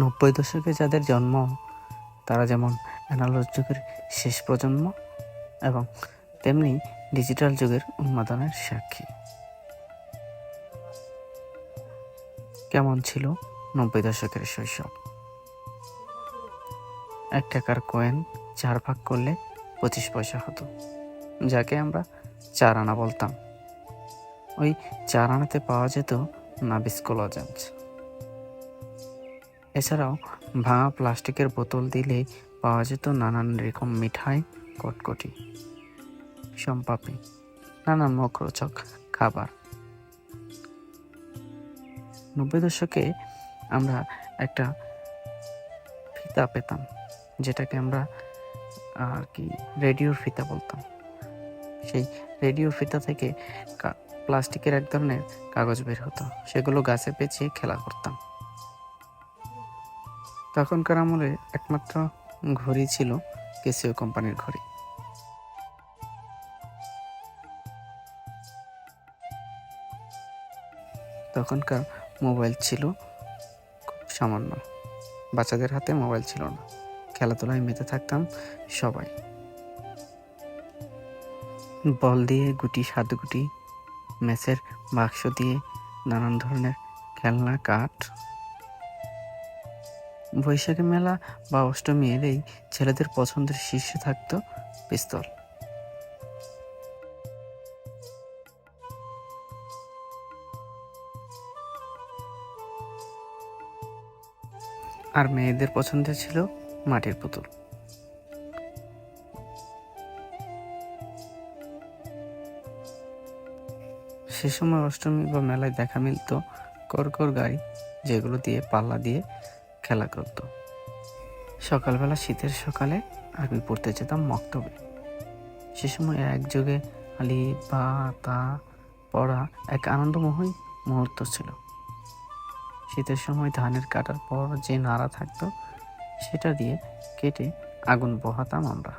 নব্বই দশকে যাদের জন্ম, তারা যেমন অ্যানালগ যুগের শেষ প্রজন্ম এবং তেমনি ডিজিটাল যুগের উন্মাদনের সাক্ষী। কেমন ছিল নব্বই দশকের শৈশব? এক টাকার কয়েন চার ভাগ করলে পঁচিশ পয়সা হতো, যাকে আমরা চার আনা বলতাম। ওই চার আনাতে পাওয়া যেত নাবিস কোলাজেন্স এছাড়াও ভাঙা প্লাস্টিকের বোতল দিলে পাওয়া যেত নানান রকম মিঠাই, কটকটি সম্পাপি নানান মুখরোচক খাবার। নব্বই দশকে আমরা একটা ফিতা পেতাম, যেটাকে আমরা আর কি রেডিওর ফিতা বলতাম। সেই রেডিওর ফিতা থেকে প্লাস্টিকের এক ধরনের কাগজ বের হতো, সেগুলো গাছে পেঁচিয়ে খেলা করতাম। তখনকার আমলে একমাত্র ঘড়ি ছিল কেসিও কোম্পানির ঘড়ি। তখনকার মোবাইল ছিল খুব সামান্য। বাচ্চাদের হাতে মোবাইল ছিল না। খেলাধুলায় মেতে থাকতাম সবাই। বল দিয়ে গুটি, সাত গুটি, ম্যাচের বাক্স দিয়ে নানান ধরনের খেলনা, কাঠ বৈশাখী মেলা বা অষ্টমী এলেই ছেলেদের পছন্দের শীর্ষে থাকতো পিস্তল। আর মেয়েদের পছন্দের ছিল মাটির পুতুল। সে সময় অষ্টমী বা মেলায় দেখা মিলত করকর গাড়ি যেগুলো দিয়ে পাল্লা দিয়ে খেলা করত। সকালবেলা শীতের সকালে আরবি পড়তে যেতাম মক্তবে। সে সময় একযোগে আলি, বা, তা পড়া এক আনন্দময় মুহূর্ত ছিল। শীতের সময় ধানের কাটার পর যে নাড়া থাকতো, সেটা দিয়ে কেটে আগুন পোহাতাম আমরা।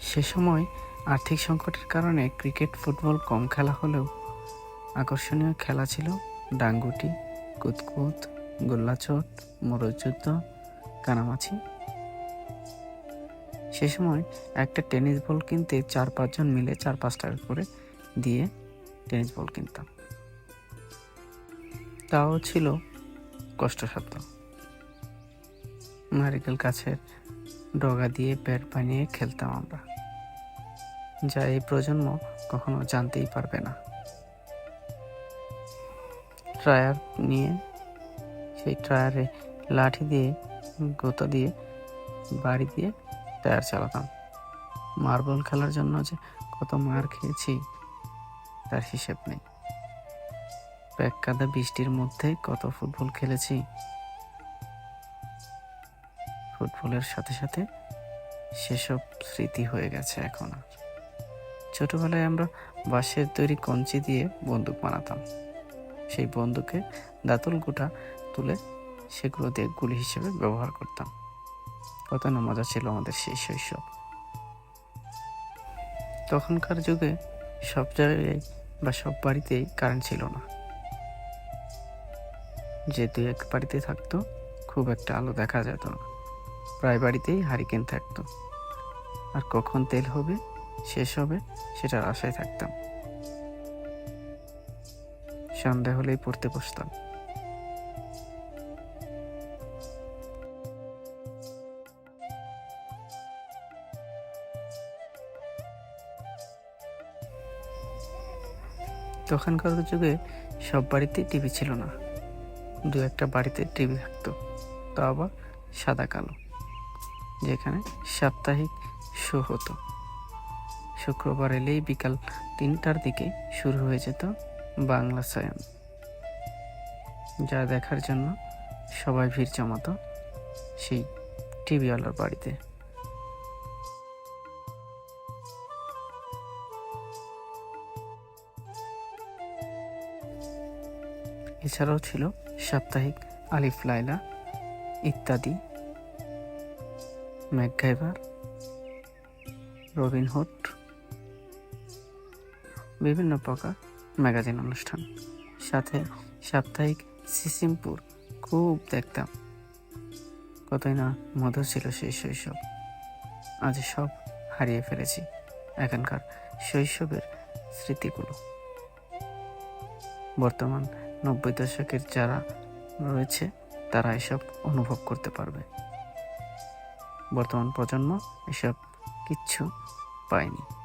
সে সময় আর্থিক সংকটের কারণে ক্রিকেট, ফুটবল, কম খেলা হলেও আকর্ষণীয় খেলা ছিল ডাঙ্গুটি, কুতকুত, গোল্লাচট, মোরযুদ্ধ, কানামাছি। সে সময় একটা টেনিস বল কিনতে চার পাঁচজন মিলে চার পাঁচ টাকা করে দিয়ে টেনিস বল কিনতাম। তাও ছিল কষ্টসাধ্য। নারিকেল গাছের ডগা দিয়ে ব্যাট বানিয়ে খেলতাম আমরা। যা এই প্রজন্ম কখনো জানতেই পারবে না। ট্রায়ার নিয়ে, সেই ট্রায়ারে লাঠি দিয়ে, গোতা দিয়ে, বাড়ি দিয়ে টায়ার চালাতাম। মার্বল খেলার জন্য যে কত মার খেয়েছি, তার হিসেব নেই। প্যাক কাদা বৃষ্টির মধ্যে কত ফুটবল খেলেছি। ফুটবলের সাথে সাথে সেসব স্মৃতি হয়ে গেছে এখন। আর ছোটবেলায় আমরা বাঁশের তৈরি কঞ্চি দিয়ে বন্দুক বানাতাম। সেই বন্দুকে দাঁতল গোটা তুলে সেগুলো দিয়ে গুলি হিসেবে ব্যবহার করতাম। কত না মজা ছিল আমাদের সেই শৈশব। তখনকার যুগে সব জায়গায় বা সব বাড়িতেই কারেন্ট ছিল না। যে দুই এক বাড়িতে থাকতো, খুব একটা আলো দেখা যেত না। প্রায় বাড়িতেই হারিকেন থাকতো। আর কখন তেল হবে শেষ হবে, সেটার আশায় থাকতাম। সন্ধ্যা হলেই পড়তে বসতাম। তখনকার যুগে সব বাড়িতেই টিভি ছিল না। দু একটা বাড়িতে টিভি থাকতো, তা আবার সাদা কালো, যেখানে সাপ্তাহিক শো হতো। শুক্রবার এলেই বিকাল তিনটার দিকে শুরু হয়ে যেত বাংলা সায়ন। যা দেখার জন্য সবাই ভিড় জমাতো সেই টিভিওয়ালার বাড়িতে। এছাড়াও ছিল সাপ্তাহিক আলিফ লাইলা ইত্যাদি। ম্যাকগাইভার রবিনহুড বিভিন্ন প্রকার ম্যাগাজিন অনুষ্ঠান। সাথে সাপ্তাহিক সিসিমপুর খুব দেখতাম। কতই না মধুর ছিল সেই শৈশব। আজ সব হারিয়ে ফেলেছি এখানকার শৈশবের স্মৃতিগুলো। বর্তমান নব্বই দশকের যারা রয়েছে, তারা এসব অনুভব করতে পারবে। বর্তমান প্রজন্ম এসব কিচ্ছু পায়নি।